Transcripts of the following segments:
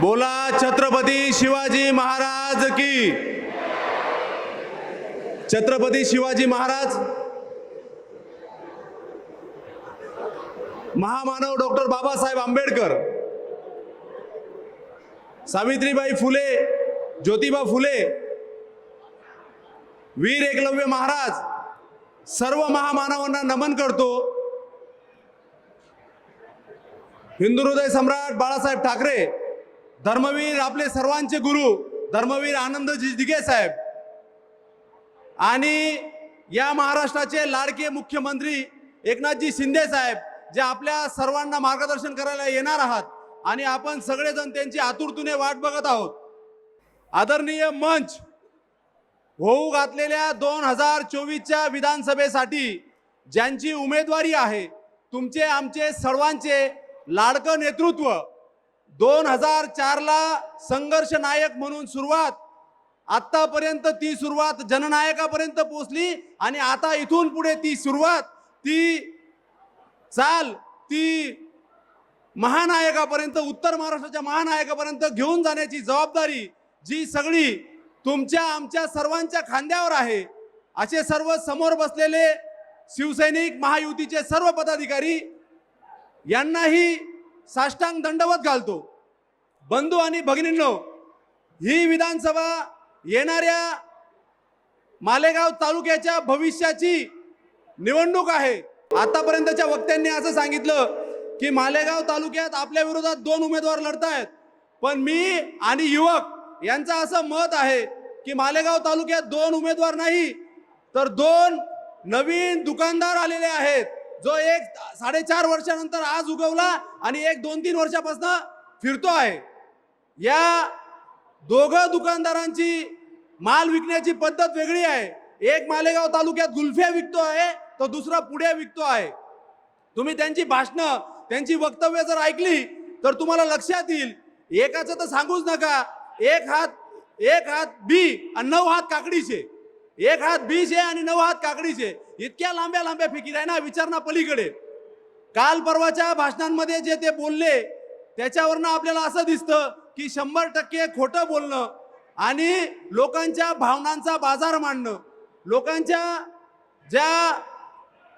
बोला छत्रपती शिवाजी महाराज की. छत्रपती शिवाजी महाराज. महामानव डॉक्टर बाबासाहेब आंबेडकर. सावित्रीबाई फुले ज्योतिबा फुले वीर एकलव्य महाराज सर्व महामानवांना नमन करतो. हिंदू हृदय सम्राट बाळासाहेब ठाकरे धर्मवीर आपले सर्वांचे गुरु धर्मवीर आनंदजी दिघे साहेब. आणि या महाराष्ट्राचे लाडके मुख्यमंत्री एकनाथजी शिंदे साहेब जे आपल्या सर्वांना मार्गदर्शन करायला येणार आहात आणि आपण सगळेजण त्यांची आतुरतेने वाट बघत आहोत. आदरणीय मंच होऊ घातलेल्या दोन हजार चोवीसच्या विधानसभेसाठी ज्यांची उमेदवारी आहे तुमचे आमचे सर्वांचे लाडकं नेतृत्व दोन हजार चारला संघर्ष नायक म्हणून सुरुवात आत्तापर्यंत ती सुरुवात जननायकापर्यंत पोहोचली आणि आता इथून पुढे ती सुरुवात ती चाल ती महानायकापर्यंत उत्तर महाराष्ट्राच्या महानायकापर्यंत घेऊन जाण्याची जबाबदारी जी सगळी तुमच्या आमच्या सर्वांच्या खांद्यावर आहे असे सर्व समोर बसलेले शिवसैनिक महायुतीचे सर्व पदाधिकारी यांनाही साष्टांग दंडवत घालतो. बंधू आणि भगिनींनो ही विधानसभा येणाऱ्या मालेगाव तालुक्याच्या भविष्याची निवडणूक आहे. आतापर्यंतच्या वक्त्यांनी असं सांगितलं की मालेगाव तालुक्यात आपल्या विरोधात दोन उमेदवार लढतायत. पण मी आणि युवक यांचं असं मत आहे की मालेगाव तालुक्यात दोन उमेदवार नाही तर दोन नवीन दुकानदार आलेले आहेत. जो एक साडेचार वर्षानंतर आज उगवला आणि एक दोन तीन वर्षापासून फिरतो आहे. या दोघं दुकानदारांची माल विकण्याची पद्धत वेगळी आहे. एक मालेगाव तालुक्यात गुल्फ्या विकतो आहे तो दुसरा पुढे विकतो आहे. तुम्ही त्यांची भाषणं त्यांची वक्तव्य जर ऐकली तर तुम्हाला लक्षात येईल. एकाचं तर सांगूच नका. एक हात एक हात बी आणि नऊ हात काकडीचे. एक हात बीज आहे आणि नऊ हात काकडीचे इतक्या लांब्या लांब्या फिकीर आहे ना विचार ना पलीकडे. काल परवाच्या भाषणांमध्ये जे ते बोलले त्याच्यावरनं आपल्याला असं दिसतं की शंभर टक्के खोटं बोलणं आणि लोकांच्या भावनांचा बाजार मांडणं लोकांच्या ज्या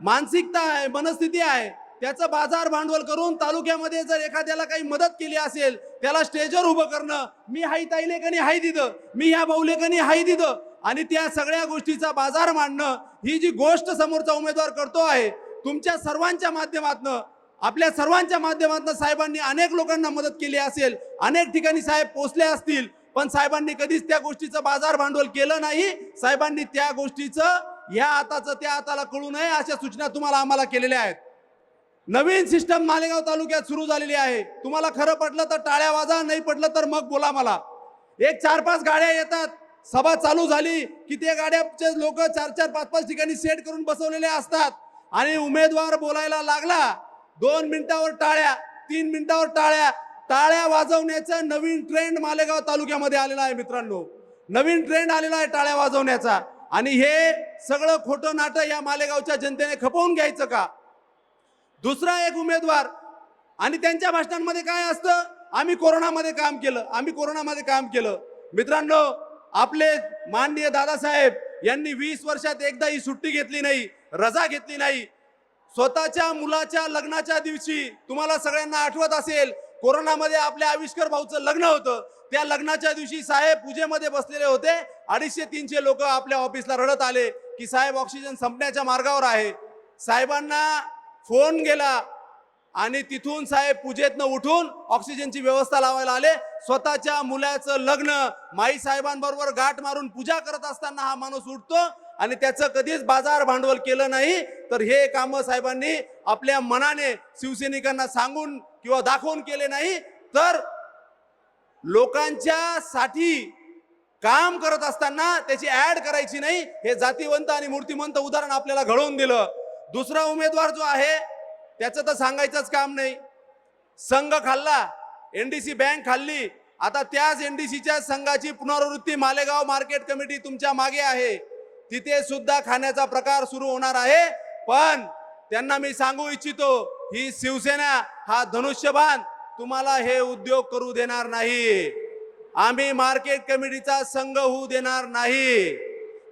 मानसिकता आहे मनस्थिती आहे त्याचं बाजार भांडवल करून तालुक्यामध्ये जर एखाद्याला काही मदत केली असेल त्याला स्टेजवर उभं करणं मी हाई ताईले कनी हाई दिदं मी ह्या भाऊले कनी हाई दिदं आणि त्या सगळ्या गोष्टीचा बाजार मांडणं ही जी गोष्ट समोरचा उमेदवार करतो आहे तुमच्या सर्वांच्या माध्यमातनं आपल्या सर्वांच्या माध्यमातून साहेबांनी अनेक लोकांना मदत केली असेल अनेक ठिकाणी साहेब पोचले असतील पण साहेबांनी कधीच त्या गोष्टीचं बाजार भांडवल केलं नाही. साहेबांनी त्या गोष्टीचं ह्या हाताचं त्या हाताला कळू नये अशा सूचना तुम्हाला आम्हाला केलेल्या आहेत. नवीन सिस्टम मालेगाव तालुक्यात सुरू झालेली आहे. तुम्हाला खरं पटलं तर टाळ्या वाजा नाही पटलं तर मग बोला मला. एक चार पाच गाड्या येतात. सभा चालू झाली की ते गाड्याचे लोक चार चार पाच पाच ठिकाणी सेट करून बसवलेले असतात. आणि उमेदवार बोलायला लागला दोन मिनिटावर टाळ्या तीन मिनिटावर टाळ्या टाळ्या वाजवण्याचा नवीन ट्रेंड मालेगाव तालुक्यामध्ये आलेला आहे मित्रांनो. नवीन ट्रेंड आलेला आहे टाळ्या वाजवण्याचा. आणि हे सगळं खोटं नाटक या मालेगावच्या जनतेने खपवून घ्यायचं का? दुसरा एक उमेदवार आणि त्यांच्या भाषणांमध्ये काय असतं? आम्ही कोरोनामध्ये काम केलं आम्ही कोरोनामध्ये काम केलं. मित्रांनो आपले माननीय दादासाहेब यांनी वीस वर्षात एकदा ही सुट्टी घेतली नाही रजा घेतली नाही. स्वतःच्या मुलाच्या लग्नाच्या दिवशी तुम्हाला सगळ्यांना आठवत असेल कोरोनामध्ये आपल्या आविष्कर भाऊचं लग्न होतं. त्या लग्नाच्या दिवशी साहेब पूजेमध्ये बसलेले होते. अडीचशे तीनशे लोक आपल्या ऑफिसला रडत आले की साहेब ऑक्सिजन संपण्याच्या मार्गावर आहे. साहेबांना फोन गेला. आणि तिथून साहेब पूजेतनं उठून ऑक्सिजनची व्यवस्था लावायला आले. स्वतःच्या मुलाचं लग्न माई साहेबांबरोबर गाठ मारून पूजा करत असताना हा माणूस उठतो आणि त्याचं कधीच बाजार भांडवल केलं नाही. तर हे काम साहेबांनी आपल्या मनाने शिवसैनिकांना सांगून किंवा दाखवून केले नाही. तर लोकांच्या साठी काम करत असताना त्याची ऍड करायची नाही. हे जातीवंत आणि मूर्तिमंत उदाहरण आपल्याला घडवून दिलं. दुसरा उमेदवार जो आहे त्याचं तर सांगायचंच काम नाही. संघ खाल्ला एनडीसी बँक खाल्ली. आता त्याच एनडीसीच्या संघाची पुनरावृत्ती मालेगाव मार्केट कमिटी तुमच्या मागे आहे. तिथे सुद्धा खाण्याचा प्रकार सुरू होणार आहे. पण त्यांना मी सांगू इच्छितो ही शिवसेना हा धनुष्यबाण तुम्हाला हे उद्योग करू देणार नाही. आम्ही मार्केट कमिटीचा संघ होऊ देणार नाही.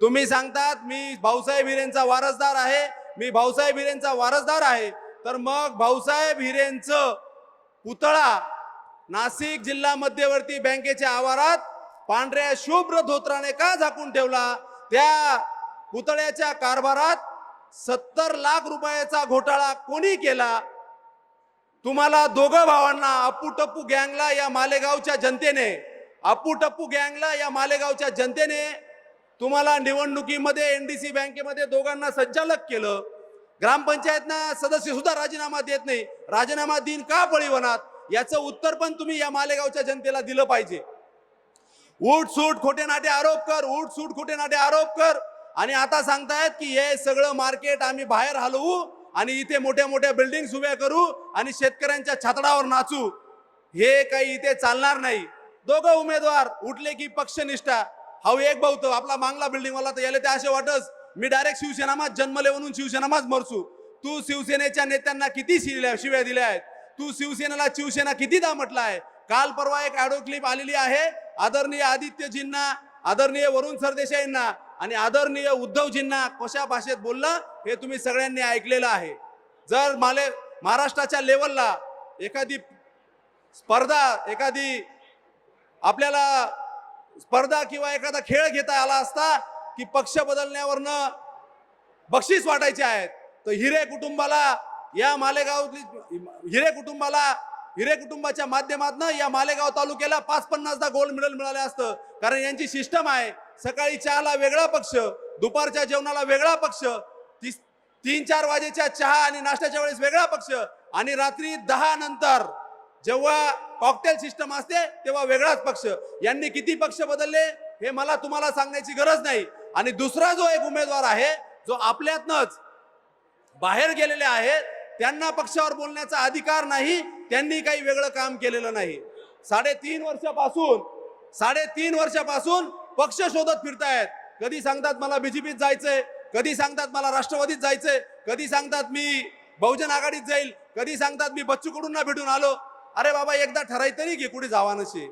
तुम्ही सांगतात मी भाऊसाहेब हिरेंचा वारसदार आहे. मी भाऊसाहेब हिरेंचा वारसदार आहे. तर मग भाऊसाहेब हिरेंचं पुतळा नाशिक जिल्हा मध्यवर्ती बँकेच्या आवारात पांढऱ्या शुभ्र धोत्राने का झाकून ठेवला? त्या पुतळ्याच्या कारभारात सत्तर लाख रुपयाचा घोटाळा कोणी केला? तुम्हाला दोघं भावांना अप्पूटप्पू गँगला या मालेगावच्या जनतेने अप्पूटप्पू गँगला या मालेगावच्या जनतेने तुम्हाला निवडणुकीमध्ये एनडीसी बँकेमध्ये दोघांना संचालक केलं. ग्रामपंचायतना सदस्य सुद्धा राजीनामा देत नाही. राजीनामा देईन का बळीवनात? याचं उत्तर पण तुम्ही या मालेगावच्या जनतेला दिलं पाहिजे. उठ सूट खोटे नाटे आरोप कर उठ सूट खोटे नाटे आरोप कर. आणि आता सांगतायत की हे सगळं मार्केट आम्ही बाहेर हलवू आणि इथे मोठ्या मोठ्या बिल्डिंग उभ्या करू आणि शेतकऱ्यांच्या छातडावर नाचू. हे काही इथे चालणार नाही. दोघं उमेदवार उठले की पक्षनिष्ठा. हा एक भाऊ तो आपला मांगला बिल्डिंगवाला तर याले ते असे वाटस. मी डायरेक्ट शिवसेनामाच जन्मले म्हणून शिवसेनामाच मरसू तू शिवसेनेच्या नेत्यांना किती शिल्या शिव्या दिल्या आहेत? तू शिवसेनेला शिवसेना कितीदा म्हटला आहे काल परवा एक ऑडिओ क्लिप आलेली आहे. आदरणीय आदित्यजींना आदरणीय वरुण सरदेसाईंना आणि आदरणीय उद्धवजींना कशा भाषेत बोलला हे तुम्ही सगळ्यांनी ऐकलेलं आहे. जर माले महाराष्ट्राच्या लेवलला एखादी स्पर्धा एखादी आपल्याला स्पर्धा किंवा एखादा खेळ घेता आला असता की पक्ष बदलण्यावरनं बक्षीस वाटायचे आहेत. तर हिरे कुटुंबाला या मालेगाव हिरे कुटुंबाला हिरे कुटुंबाच्या माध्यमातून या मालेगाव तालुक्याला पाच पन्नासदा गोल्ड मेडल मिळालं असतं. कारण यांची सिस्टम आहे. सकाळी चहाला वेगळा पक्ष दुपारच्या जेवणाला वेगळा पक्ष तीस तीन चार वाजेच्या चहा आणि नाश्त्याच्या वेळेस वेगळा पक्ष आणि रात्री दहा नंतर जेव्हा कॉकटेल सिस्टम असते तेव्हा वेगळाच पक्ष. यांनी किती पक्ष बदलले हे मला तुम्हाला सांगण्याची गरज नाही. आणि दुसरा जो एक उमेदवार आहे जो आपल्यातनच बाहेर गेलेले आहेत त्यांना पक्षावर बोलण्याचा अधिकार नाही त्यांनी काही वेगळं काम केलेलं नाही. साडेतीन वर्षापासून साडेतीन वर्षापासून पक्ष शोधत फिरतायत. कधी सांगतात मला बीजेपीत जायचंय कधी सांगतात मला राष्ट्रवादीत जायचंय कधी सांगतात मी बहुजन आघाडीत जाईल कधी सांगतात मी बच्चू कडूंना भेटून आलो. अरे बाबा एकदा ठराय तरी घे कुठे जावा नशे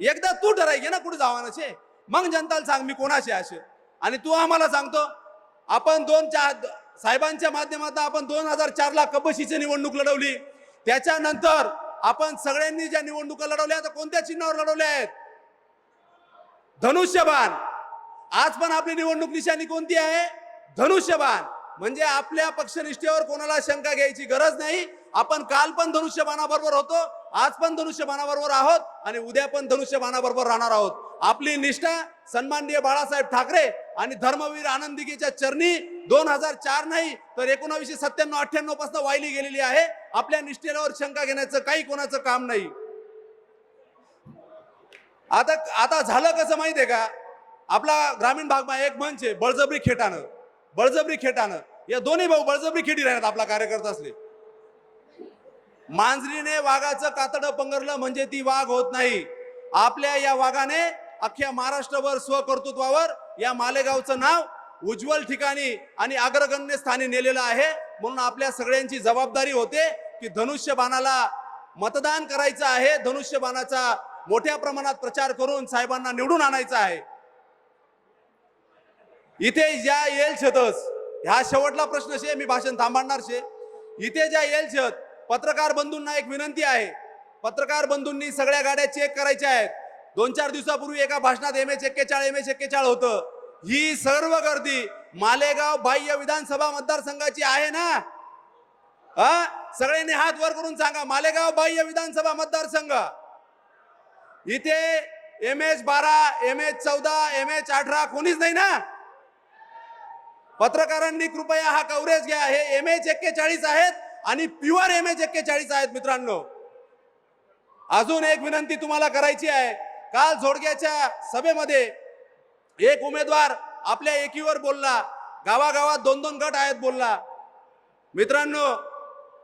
एकदा तू ठराय घे ना कुठे जावा नशे मग जनताला सांग मी कोणाशी असे आणि तू आम्हाला सांगतो आपण दोन चार साहेबांच्या माध्यमातून आपण दोन हजार चारला कबशीची निवडणूक लढवली. त्याच्यानंतर आपण सगळ्यांनी ज्या निवडणुका लढवल्या तर कोणत्या चिन्हावर लढवल्या आहेत? धनुष्यबाण. आज पण आपली निवडणूक निशाणी कोणती आहे? धनुष्यबाण. म्हणजे आपल्या पक्षनिष्ठेवर कोणाला शंका घ्यायची गरज नाही. आपण काल पण धनुष्यबाणाबरोबर होतो आज पण धनुष्यबाणाबरोबर आहोत आणि उद्या पण धनुष्यबाणाबरोबर राहणार आहोत. आपली निष्ठा सन्माननीय बाळासाहेब ठाकरे आणि धर्मवीर आनंदिकेच्या चरणी दोन हजार चार नाही तर एकोणावीसशे सत्त्याण्णव अठ्ठ्याण्णवपासून वाहिली गेलेली आहे. आपल्या निष्ठेवर शंका घेण्याचं काही कोणाचं काम नाही. आता आता झालं कसं माहितीये का? आपला ग्रामीण भागमा एक मंच आहे बळजबरी खेटानं. बळजबरी खेटानं. या दोन्ही भाऊ बळजबरी खेटी राहतात आपला कार्यकर्ता असले. मांजरीने वाघाचं कातडं पंगरलं म्हणजे ती वाघ होत नाही. आपल्या या वाघाने अख्ख्या महाराष्ट्रभर स्वकर्तृत्वावर या मालेगावचं नाव उज्ज्वल ठिकाणी आणि अग्रगण्य स्थानी नेलेलं आहे. म्हणून आपल्या सगळ्यांची जबाबदारी होते की धनुष्यबाणाला मतदान करायचं आहे. धनुष्यबाणाचा मोठ्या प्रमाणात प्रचार करून साहेबांना निवडून आणायचा आहे. इथे ज्या येल छतस ह्या शेवटला प्रश्न शे मी भाषण थांबणार शे. इथे ज्या येल छत पत्रकार बंधूंना एक विनंती आहे. पत्रकार बंधूंनी सगळ्या गाड्या चेक करायच्या आहेत. दोन चार दिवसापूर्वी एका भाषणात एम एच एक्केचाळ एम एच एक्केचाळ होतं. ही सर्व गर्दी मालेगाव बाह्य विधानसभा मतदारसंघाची आहे ना? हा? सगळ्यांनी हात वर करून सांगा मालेगाव बाह्य विधानसभा मतदारसंघ. इथे एम एच बारा एम एच चौदा एम एच अठरा कोणीच नाही ना? पत्रकारांनी कृपया हा कव्हरेज घ्या. हे एम एच एक्केचाळीस आहेत आणि प्युअर एम एच एक्केचाळीस आहेत मित्रांनो. अजून एक विनंती तुम्हाला करायची आहे. काल झोडग्याच्या सभेमध्ये एक उमेदवार आपल्या एकीवर बोलला गावागावात दोन दोन गट आहेत बोलला. मित्रांनो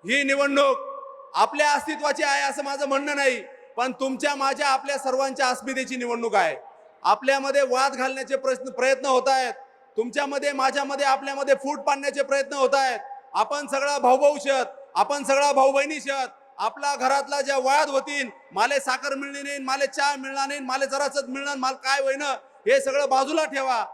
ही निवडणूक आपल्या अस्तित्वाची आहे असं माझं म्हणणं नाही पण तुमच्या माझ्या आपल्या सर्वांच्या अस्मितेची निवडणूक आहे. आपल्यामध्ये वाद घालण्याचे प्रश्न प्रयत्न होत आहेत. तुमच्यामध्ये माझ्यामध्ये आपल्यामध्ये फूट पाडण्याचे प्रयत्न होत आहेत. आपण सगळा भाऊभाऊ शत आपण सगळा भाऊ बहिणी शत आपला घरातला ज्या वयात होतीन माले साखर मिळली नाही माले चहा मिळणार नाही माले जरासच मिळणार माल काय होईन हे सगळं बाजूला ठेवा.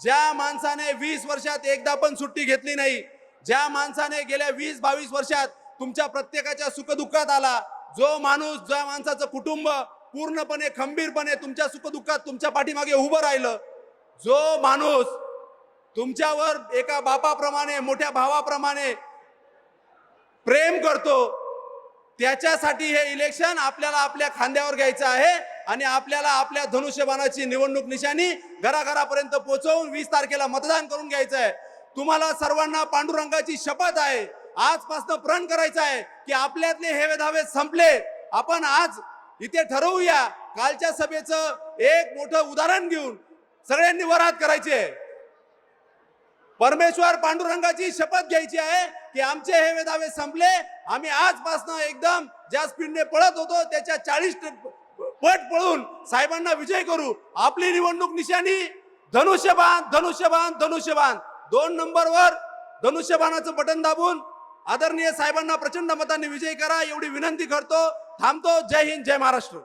ज्या माणसाने वीस वर्षात एकदा पण सुट्टी घेतली नाही ज्या माणसाने गेल्या वीस बावीस वर्षात तुमच्या प्रत्येकाच्या सुखदुःखात आला जो माणूस ज्या माणसाचं कुटुंब पूर्णपणे खंबीरपणे तुमच्या सुखदुःखात तुमच्या पाठीमागे उभं राहिलं जो माणूस तुमच्यावर एका बापाप्रमाणे मोठ्या भावाप्रमाणे प्रेम करतो त्याच्यासाठी हे इलेक्शन आपल्याला आपल्या खांद्यावर घ्यायचं आहे आणि आपल्याला आपल्या धनुष्यबाणाची निवडणूक निशाणी घराघरापर्यंत पोहोचवून वीस तारखेला मतदान करून घ्यायचं आहे. तुम्हाला सर्वांना पांडुरंगाची शपथ आहे. आजपासून प्रण करायचं आहे की आपल्यातले हे धावे संपले. आपण आज इथे ठरवूया. कालच्या सभेचं एक मोठं उदाहरण घेऊन सगळ्यांनी वरात करायचे परमेश्वर पांडुरंगाची शपथ घ्यायची आहे. की आमचे हे वेदावे संपले. आम्ही आजपासनं एकदम ज्या स्पीडने पळत होतो त्याच्या चाळीस पट पळून साहेबांना विजय करू. आपली निवडणूक निशाणी धनुष्यबाण धनुष्यबाण धनुष्यबाण. दोन नंबरवर धनुष्यबाणाचं बटन दाबून आदरणीय साहेबांना प्रचंड मताने विजय करा एवढी विनंती करतो. थांबतो. जय हिंद जय महाराष्ट्र.